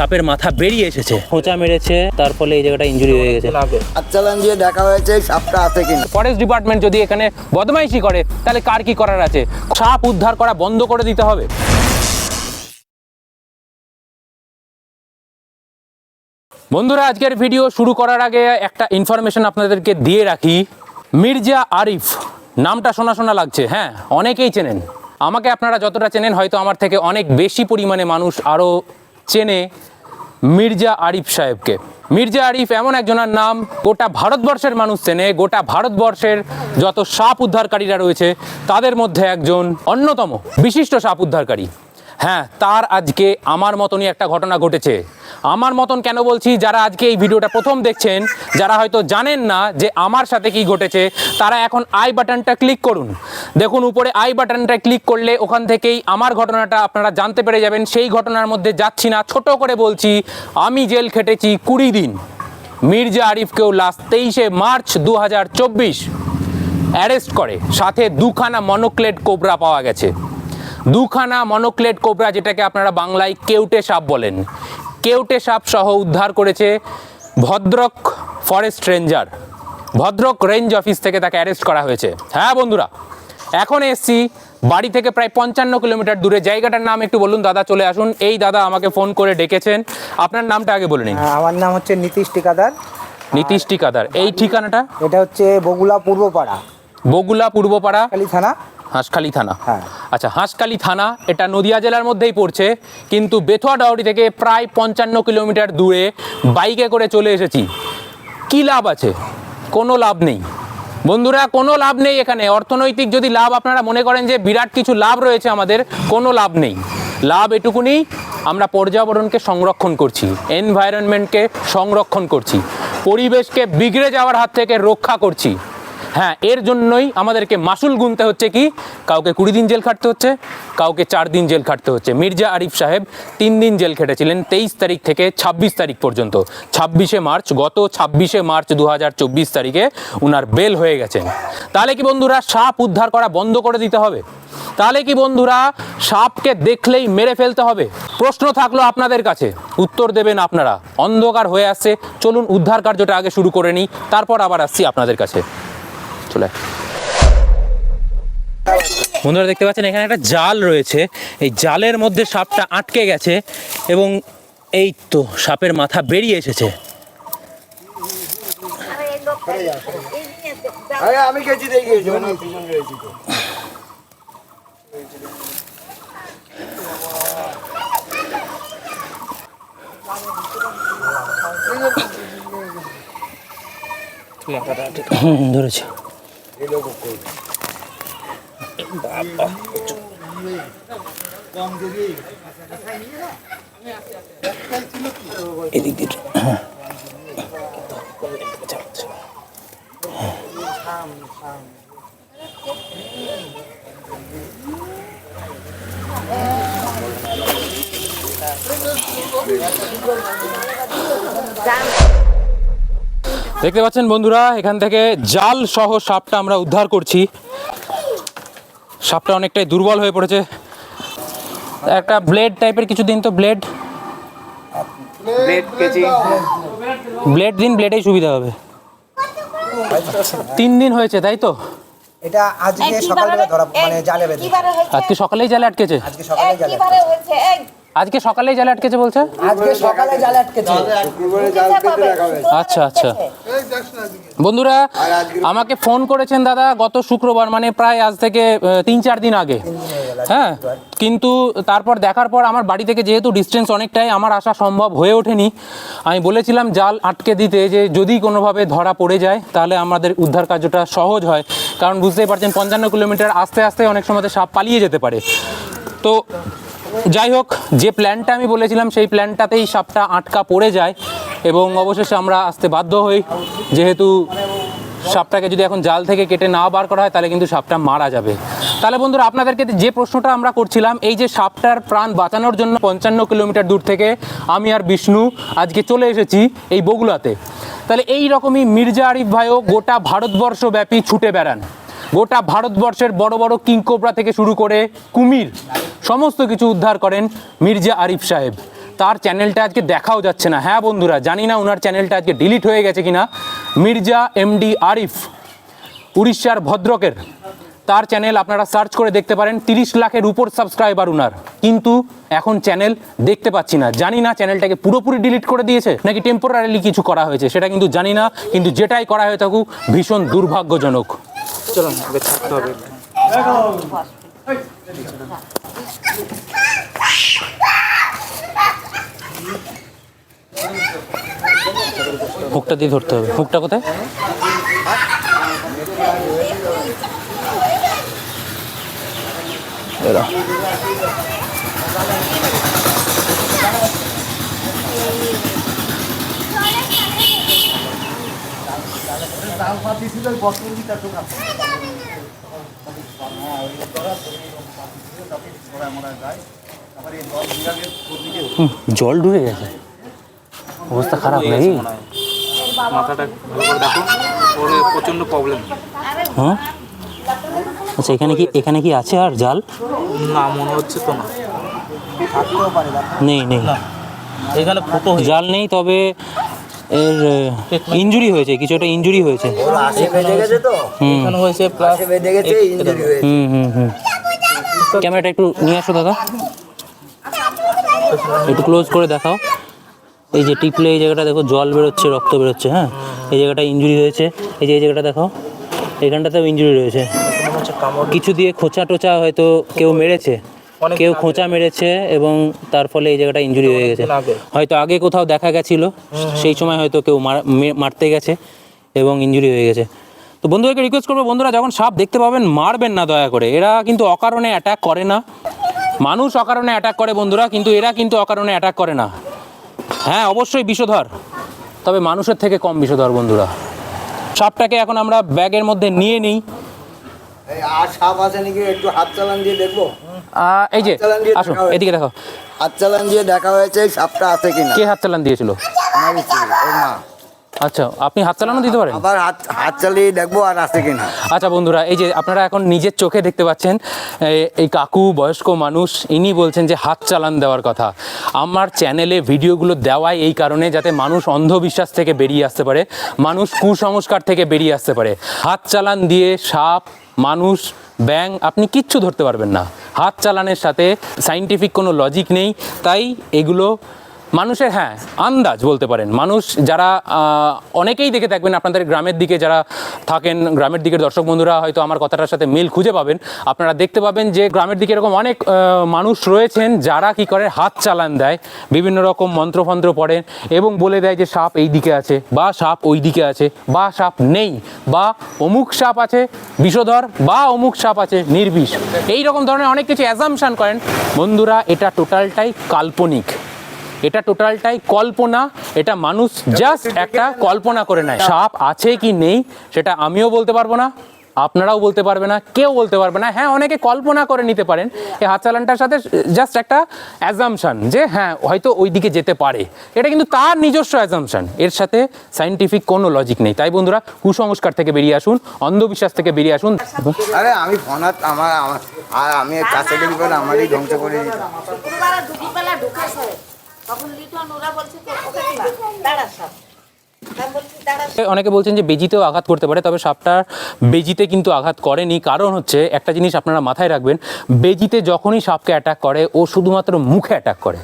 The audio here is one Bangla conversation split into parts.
সাপের মাথা বেরিয়ে এসেছে। খোঁচা মেরেছে তার ফলে এই জায়গাটা ইঞ্জুরি হয়ে গেছে। দিয়ে দেখা হয়েছে সাপটা আছে কিনা? ফরেস্ট ডিপার্টমেন্ট যদি এখানে বদমাইশি করে তাহলে কার কি করার আছে? সাপ উদ্ধার করা বন্ধ করে দিতে হবে। বন্ধুরা আজকের ভিডিও শুরু করার আগে একটা ইনফরমেশন আপনাদেরকে দিয়ে রাখি। মির্জা আরিফ নামটা শোনা শোনা লাগছে হ্যাঁ অনেকেই চেনেন। আমাকে আপনারা যতটা চেনেন হয়তো আমার থেকে অনেক বেশি পরিমাণে মানুষ আরও চেনে। মির্জা আরিফ সাহেবকে। মির্জা আরিফ এমন একজনের নাম, গোটা ভারতবর্ষের মানুষ চেনে, গোটা ভারতবর্ষের যত সাপ উদ্ধারকারীরা রয়েছে, তাদের মধ্যে একজন অন্যতম বিশিষ্ট সাপ উদ্ধারকারী। হ্যাঁ তার আজকে আমার মতনই একটা ঘটনা ঘটেছে। আমার মতন কেন বলছি? যারা আজকে এই ভিডিওটা প্রথম দেখছেন, যারা হয়তো জানেন না যে আমার সাথে কি ঘটেছে, তারা এখন আই বাটনটা ক্লিক করুন। দেখুন, উপরে আই বাটনটা ক্লিক করলে ওখান থেকেই আমার ঘটনাটা আপনারা জানতে পেরে যাবেন। সেই ঘটনার মধ্যে যাচ্ছি না, ছোট করে বলছি, আমি জেল খেটেছি কুড়ি দিন। মির্জা আরিফকেও লাস্ট তেইশে মার্চ দু হাজার চব্বিশ অ্যারেস্ট করে। সাথে দুখানা মনোক্লেট কোবরা পাওয়া গেছে। দুখানা মনোক্লেট কোবরা, যেটাকে আপনারা বাংলায় কেউটে সাপ বলেন। কেউটে সাপ সহ উদ্ধার করেছে Bhadrak forest ranger Bhadrak range office থেকে তাকে অ্যারেস্ট করা হয়েছে। হ্যাঁ বন্ধুরা এখন এসছি বাড়ি থেকে প্রায় পঞ্চান্ন কিলোমিটার দূরে। জায়গাটার নাম একটু বলুন দাদা চলে আসুন। এই দাদা আমাকে ফোন করে ডেকেছেন। আপনার নামটা আগে বলে নিন। হ্যাঁ, আমার নাম হচ্ছে নীতিশ টিকাদার নীতিশ টিকাদার এই ঠিকানাটা? এটা হচ্ছে বগুলা পূর্বপাড়া। বগুলা পূর্বপাড়া। কালী থানা হাঁসখালি থানা। হ্যাঁ। আচ্ছা হাঁসখালি থানা এটা নদিয়া জেলার মধ্যেই পড়ছে কিন্তু বেথুয়া ডাউরি থেকে প্রায় পঞ্চান্ন কিলোমিটার দূরে বাইকে করে চলে এসেছি। কি লাভ আছে? কোনো লাভ নেই। বন্ধুরা কোনো লাভ নেই এখানে। অর্থনৈতিক যদি লাভ আপনারা মনে করেন যে বিরাট কিছু লাভ রয়েছে আমাদের কোনো লাভ নেই। লাভ এটুকুনি আমরা পর্যাবরণকে সংরক্ষণ করছি এনভায়রনমেন্টকে সংরক্ষণ করছি পরিবেশকে বিগড়ে যাওয়ার হাত থেকে রক্ষা করছি। হ্যাঁ এর জন্যই আমাদেরকে মাসুল গুনতে হচ্ছে কি? কাউকে কুড়ি দিন জেল খাটতে হচ্ছে, কাউকে চার দিন জেল খাটতে হচ্ছে। মির্জা আরিফ সাহেব তিন দিন জেল খেটেছিলেন তেইশ তারিখ থেকে ছাব্বিশ তারিখ পর্যন্ত। ছাব্বিশে মার্চ, গত ছাব্বিশে মার্চ দু হাজার চব্বিশ তারিখে উনার বেল হয়ে গেছেন। তাহলে কি বন্ধুরা সাপ উদ্ধার করা বন্ধ করে দিতে হবে? তাহলে কি বন্ধুরা সাপকে দেখলেই মেরে ফেলতে হবে? প্রশ্ন থাকল আপনাদের কাছে, উত্তর দেবেন আপনারা। অন্ধকার হয়ে আসছে, চলুন উদ্ধার কার্যটা আগে শুরু করে নিই, তারপর আবার আসছি আপনাদের কাছে। চলে। বন্ধুরা দেখতে পাচ্ছেন এখানে একটা জাল রয়েছে। এই জালের মধ্যে সাপটা আটকে গেছে এবং এই তো সাপের মাথা বেরিয়ে এসেছে। আরে হুম ধরেছি এদিক দিয়ে হ্যাঁ। দেখতে পাচ্ছেন বন্ধুরা এখান থেকে জাল সহ সাপটা আমরা উদ্ধার করছি। সাপটা অনেকটাই দুর্বল হয়ে পড়েছে। একটা ব্লেড টাইপের কিছু দিন তো ব্লেড ব্লেড দিন ব্লেডেই সুবিধা হবে। তিন দিন হয়েছে তাই তো? এটা আজকে সকালবেলা ধরা মানে জালে বেঁধে আজকে সকালেই জালে আটকেছে। আজকে সকালে জালে আজকে সকালেই জালে আটকেছে বলছে? আজকে সকালে জালে আটকেছে। আচ্ছা আচ্ছা। বন্ধুরা আমাকে ফোন করেছেন দাদা গত শুক্রবার মানে প্রায় আজ থেকে তিন চার দিন আগে। হ্যাঁ কিন্তু তারপর দেখার পর আমার বাড়ি থেকে যেহেতু ডিস্টেন্স অনেকটাই আমার আসা সম্ভব হয়ে ওঠেনি। আমি বলেছিলাম জাল আটকে দিতে যে যদি কোনোভাবে ধরা পড়ে যায় তাহলে আমাদের উদ্ধার কার্যটা সহজ হয়। কারণ বুঝতেই পারছেন পঞ্চান্ন কিলোমিটার আস্তে আস্তে অনেক সময় সাপ পালিয়ে যেতে পারে। তো যাই হোক যে প্ল্যানটা আমি বলেছিলাম, সেই প্ল্যানটাতেই সাপটা আটকা পড়ে যায় এবং অবশেষে আমরা আসতে বাধ্য হই। যেহেতু সাপটাকে যদি এখন জাল থেকে কেটে না বার করা হয়, তাহলে কিন্তু সাপটা মারা যাবে। তাহলে বন্ধুরা, আপনাদেরকে যে প্রশ্নটা আমরা করছিলাম, এই যে সাপটার প্রাণ বাঁচানোর জন্য পঞ্চান্ন কিলোমিটার দূর থেকে আমি আর বিষ্ণু আজকে চলে এসেছি এই বগুলাতে। তাহলে এই রকমই মির্জা আরিফ ভাইও গোটা ভারতবর্ষ ব্যাপী ছুটে বেড়ান। গোটা ভারতবর্ষের বড় বড় কিংকোবরা থেকে শুরু করে কুমির। সমস্ত কিছু উদ্ধার করেন মির্জা আরিফ সাহেব। তার চ্যানেলটা আজকে দেখাও যাচ্ছে না। হ্যাঁ বন্ধুরা জানি না ওনার চ্যানেলটা আজকে ডিলিট হয়ে গেছে কিনা। মির্জা এমডি আরিফ উড়িষ্যার ভদ্রকের। তার চ্যানেল আপনারা সার্চ করে দেখতে পারেন। তিরিশ লাখের উপর সাবস্ক্রাইবার উনার। কিন্তু এখন চ্যানেল দেখতে পাচ্ছি না। জানি না চ্যানেলটাকে পুরোপুরি ডিলিট করে দিয়েছে নাকি টেম্পোরারিলি কিছু করা হয়েছে সেটা কিন্তু জানি না। কিন্তু যেটাই করা হয়ে থাকুক ভীষণ দুর্ভাগ্যজনক। চলো ছাড়তে হবে। মুখটা দিয়ে ধরতে হবে। মুখটা কোথায়? জল ডুবে গেছে। অবস্থা খারাপ নাকি মাথাটা ভালো করে দেখো ওর প্রচণ্ড প্রবলেম হ্যাঁ? আচ্ছা এখানে কি এখানে কি আছে আর জাল? না মনে হচ্ছে তো না। নেই নেই। এখানে ফুটো জাল নেই তবে এর ইনজুরি হয়েছে কিছু একটা ইনজুরি হয়েছে। এখানে প্লাস হয়েছে। হুম। হুম হুম ক্যামেরাটা একটু নিয়ে আসো দাদা। একটু ক্লোজ করে দেখাও। এই যে টিপলে এই জায়গাটা দেখো জল বেরোচ্ছে রক্ত বেরোচ্ছে হ্যাঁ? এই জায়গাটা ইনজুরি হয়েছে। এই যে এই জায়গাটা দেখো এখানটাতেও ইনজুরি রয়েছে। কিছু দিয়ে খোঁচা টোচা হয়তো কেউ মেরেছে কেউ খোঁচা মেরেছে এবং তার ফলে এই জায়গাটা ইনজুরি হয়ে গেছে। হয়তো আগে কোথাও দেখা গেছিল সেই সময় হয়তো কেউ মার- মারতে গেছে এবং ইনজুরি হয়ে গেছে। তো বন্ধুদেরকে রিকোয়েস্ট করব বন্ধুরা যখন সাপ দেখতে পাবেন মারবেন না দয়া করে। এরা কিন্তু অকারণে অ্যাটাক করে না। মানুষ অকারণে অ্যাটাক করে বন্ধুরা কিন্তু এরা কিন্তু অকারণে অ্যাটাক করে না। হ্যাঁ অবশ্যই বিষধর। তবে মানুষের থেকে কম বিষধর বন্ধুরা। সাপটাকে এখন আমরা ব্যাগের মধ্যে নিয়ে নিই। আর সাপ আছে নাকি? একটু হাত চালান দিয়ে দেখব। এই যে আসো। এদিকে দেখো। হাত চালান দিয়ে দেখা হয়েছে সাপটা আছে কিনা? কে হাত চালান দিয়েছিল? মা। আচ্ছা আপনি হাত চালানো দিতে পারেন? আবার হাত হাত চালিয়ে দেখব আর আছে কিনা। আচ্ছা বন্ধুরা এই যে আপনারা এখন নিজের চোখে দেখতে পাচ্ছেন এই- এই কাকু বয়স্ক মানুষ ইনি বলছেন যে হাত চালান দেওয়ার কথা। আমার চ্যানেলে ভিডিওগুলো দেওয়াই এই কারণে যাতে মানুষ অন্ধবিশ্বাস থেকে বেরিয়ে আসতে পারে মানুষ কুসংস্কার থেকে বেরিয়ে আসতে পারে। হাত চালান দিয়ে সাপ মানুষ ব্যাং আপনি কিচ্ছু ধরতে পারবেন না। হাত চালানের সাথে সাইন্টিফিক কোনো লজিক নেই তাই এগুলো মানুষের হ্যাঁ আন্দাজ বলতে পারেন। মানুষ যারা অনেকেই দেখে থাকবেন, আপনাদের গ্রামের দিকে যারা থাকেন, গ্রামের দিকের দর্শক বন্ধুরা হয়তো আমার কথাটার সাথে মিল খুঁজে পাবেন। আপনারা দেখতে পাবেন যে গ্রামের দিকে এরকম অনেক মানুষ রয়েছেন যারা কি করে হাত চালান দেয়, বিভিন্ন রকম মন্ত্রফন্ত্র পড়েন এবং বলে দেয় যে সাপ এই দিকে আছে বা সাপ ওই দিকে আছে বা সাপ নেই বা অমুক সাপ আছে বিষধর বা অমুক সাপ আছে নির্বিষ। এই রকম ধরনের অনেক কিছু অ্যাজামশান করেন। বন্ধুরা, এটা টোটালটাই কাল্পনিক। এটা টোটালটাই কল্পনা এটা মানুষ জাস্ট একটা কল্পনা করে নেয়। সাপ আছে কি নেই সেটা আমিও বলতে পারব না আপনারাও বলতে পারবে না কেউ বলতে পারবে না। হ্যাঁ অনেকে কল্পনা করে নিতে পারেন। এই হাত চালানটার সাথে জাস্ট একটা অ্যাজামশন যে হ্যাঁ হয়তো ওই দিকে যেতে পারে। এটা কিন্তু তার নিজস্ব অ্যাজামশন এর সাথে সাইন্টিফিক কোনো লজিক নেই। তাই বন্ধুরা কুসংস্কার থেকে বেরিয়ে আসুন অন্ধবিশ্বাস থেকে বেরিয়ে আসুন। আরে আমি ফোন আমার আমার আর আমি কাছে গেলি আমারই ধ্বংস করে তখন লিটন ওরা বলছে তো ওকে না দাঁড়া অনেকে বলছেন যে বেজিতেও আঘাত করতে পারে তবে সাপটা বেজিতে কিন্তু আঘাত করেনি। কারণ হচ্ছে একটা জিনিস আপনারা মাথায় রাখবেন বেজিতে যখনই সাপকে অ্যাটাক করে ও শুধুমাত্র মুখে অ্যাটাক করে।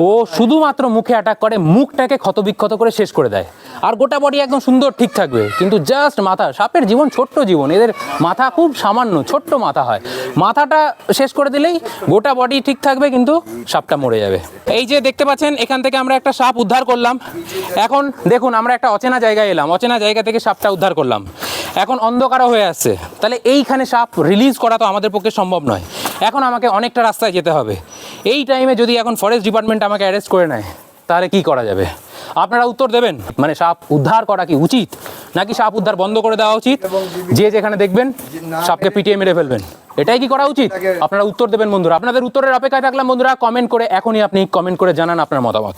ও শুধুমাত্র মুখে অ্যাটাক করে, মুখটাকে ক্ষতবিক্ষত করে শেষ করে দেয়। আর গোটা বডি একদম সুন্দর, ঠিক থাকবে। কিন্তু জাস্ট মাথা, সাপের জীবন, ছোট্ট জীবন, এদের মাথা খুব সামান্য, ছোট্ট মাথা হয়। মাথাটা শেষ করে দিলেই গোটা বডি ঠিক থাকবে, কিন্তু সাপটা মরে যাবে। এই যে দেখতে পাচ্ছেন, এখান থেকে আমরা একটা সাপ উদ্ধার করলাম। এখন দেখুন, আমরা একটা অচেনা জায়গায় এলাম। অচেনা জায়গা থেকে সাপটা উদ্ধার করলাম। এখন অন্ধকারও হয়ে আসছে। তাহলে এইখানে সাপ রিলিজ করা তো আমাদের পক্ষে সম্ভব নয়। এখন আমাকে অনেকটা রাস্তায় যেতে হবে। এই টাইমে যদি এখন ফরেস্ট ডিপার্টমেন্ট আমাকে অ্যারেস্ট করে নেয় তাহলে কি করা যাবে? আপনারা উত্তর দেবেন। মানে সাপ উদ্ধার করা কি উচিত? নাকি সাপ উদ্ধার বন্ধ করে দেওয়া উচিত? যে যেখানে দেখবেন সাপকে পিটিয়ে মেরে ফেলবেন। এটাই কি করা উচিত? আপনারা উত্তর দেবেন বন্ধুরা। আপনাদের উত্তরের অপেক্ষায় থাকলাম বন্ধুরা। কমেন্ট করে এখনই আপনি কমেন্ট করে জানান আপনার মতামত।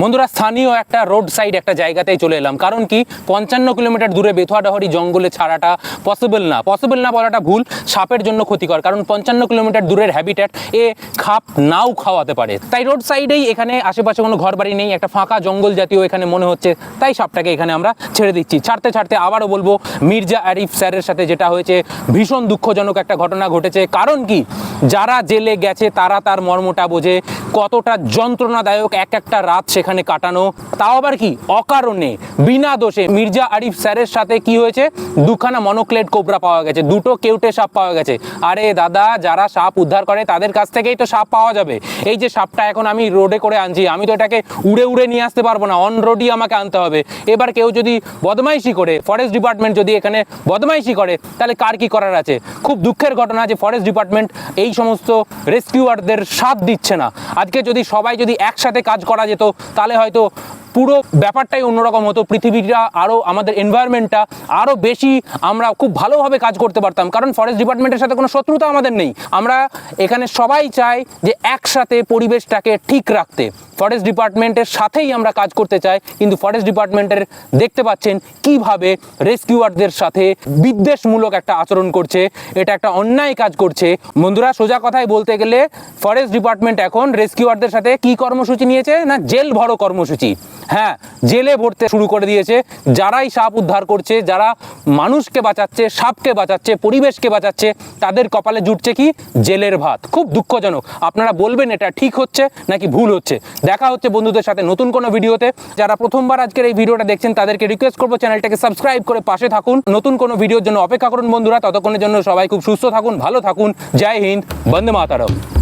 বন্ধুরা, স্থানীয় একটা রোড সাইড একটা জায়গাতেই চলে এলাম। কারণ কি? পঞ্চান্ন কিলোমিটার দূরে বেথুয়াডাহরি জঙ্গলে ছাড়াটা পসিবল না। পসিবল না বলাটা ভুল, সাপের জন্য ক্ষতিকর। কারণ পঞ্চান্ন কিলোমিটার দূরের হ্যাবিট্যাট এ খাপ নাও খাওয়াতে পারে। তাই রোড সাইডেই এখানে আশেপাশে কোনো ঘর বাড়ি নেই, একটা ফাঁকা জঙ্গল জাতীয় এখানে মনে হচ্ছে। তাই সাপটাকে এখানে আমরা ছেড়ে দিচ্ছি। ছাড়তে ছাড়তে আবারও বলব, মির্জা আরিফ স্যারের সাথে যেটা হয়েছে, ভীষণ দুঃখজনক একটা ঘটনা ঘটেছে। কারণ কি? যারা জেলে গেছে, তারা তার মর্মটা বোঝে। কতটা যন্ত্রণাদায়ক এক একটা রাত সেখানে কাটানো। তাও আবার কি? অকারণে, বিনা দোষে। মির্জা আরিফ স্যারের সাথে কি হয়েছে? দুখানা মনোক্লেড কোবরা পাওয়া গেছে, দুটো কেউটে সাপ পাওয়া গেছে। আরে দাদা, যারা সাপ উদ্ধার করে, তাদের কাছ থেকেই তো সাপ পাওয়া যাবে। এই যে সাপটা এখন আমি রোডে করে আনছি, আমি তো এটাকে উড়ে উড়ে নিয়ে আসতে পারব না। অন রোডই আমাকে আনতে হবে। এবার কেউ যদি বদমাইশি করে ফরেস্ট ডিপার্টমেন্ট যদি এখানে বদমাইশি করে, তাহলে কার কি করার আছে? খুব দুঃখের ঘটনা যে ফরেস্ট ডিপার্টমেন্ট এই সমস্ত রেস্কিউয়ারদের সাথ দিচ্ছে না। আজকে যদি সবাই যদি একসাথে কাজ করা যেত, তাহলে হয়তো পুরো ব্যাপারটাই অন্যরকম হতো। পৃথিবীটা আরও আমাদের এনভায়রনমেন্টটা আরও বেশি আমরা খুব ভালোভাবে কাজ করতে পারতাম। কারণ ফরেস্ট ডিপার্টমেন্টের সাথে কোনো শত্রুতা আমাদের নেই। আমরা এখানে সবাই চাই যে একসাথে পরিবেশটাকে ঠিক রাখতে। ফরেস্ট ডিপার্টমেন্টের সাথেই আমরা কাজ করতে চাই। কিন্তু ফরেস্ট ডিপার্টমেন্টের দেখতে পাচ্ছেন কীভাবে রেস্কিউয়ারদের সাথে বিদ্বেষমূলক একটা আচরণ করছে। এটা একটা অন্যায় কাজ করছে। বন্ধুরা, সোজা কথায় বলতে গেলে ফরেস্ট ডিপার্টমেন্ট এখন রেস্কিউয়ারদের সাথে কি কর্মসূচি নিয়েছে? না, জেল ভরো কর্মসূচি। হ্যাঁ জেলে ভরতে শুরু করে দিয়েছে। যারাই সাপ উদ্ধার করছে, যারা মানুষকে বাঁচাচ্ছে, সাপকে বাঁচাচ্ছে, পরিবেশকে বাঁচাচ্ছে, তাদের কপালে জুটছে কি? জেলের ভাত। খুব দুঃখজনক। আপনারা বলবেন এটা ঠিক হচ্ছে নাকি ভুল হচ্ছে? দেখা হচ্ছে বন্ধুদের সাথে নতুন কোনো ভিডিওতে। যারা প্রথমবার আজকের এই ভিডিওটা দেখছেন, তাদেরকে রিকোয়েস্ট করব চ্যানেলটাকে সাবস্ক্রাইব করে পাশে থাকুন। নতুন কোনো ভিডিওর জন্য অপেক্ষা করুন বন্ধুরা। ততক্ষণের জন্য সবাই খুব সুস্থ থাকুন, ভালো থাকুন। জয় হিন্দ, বন্দে মাতারম।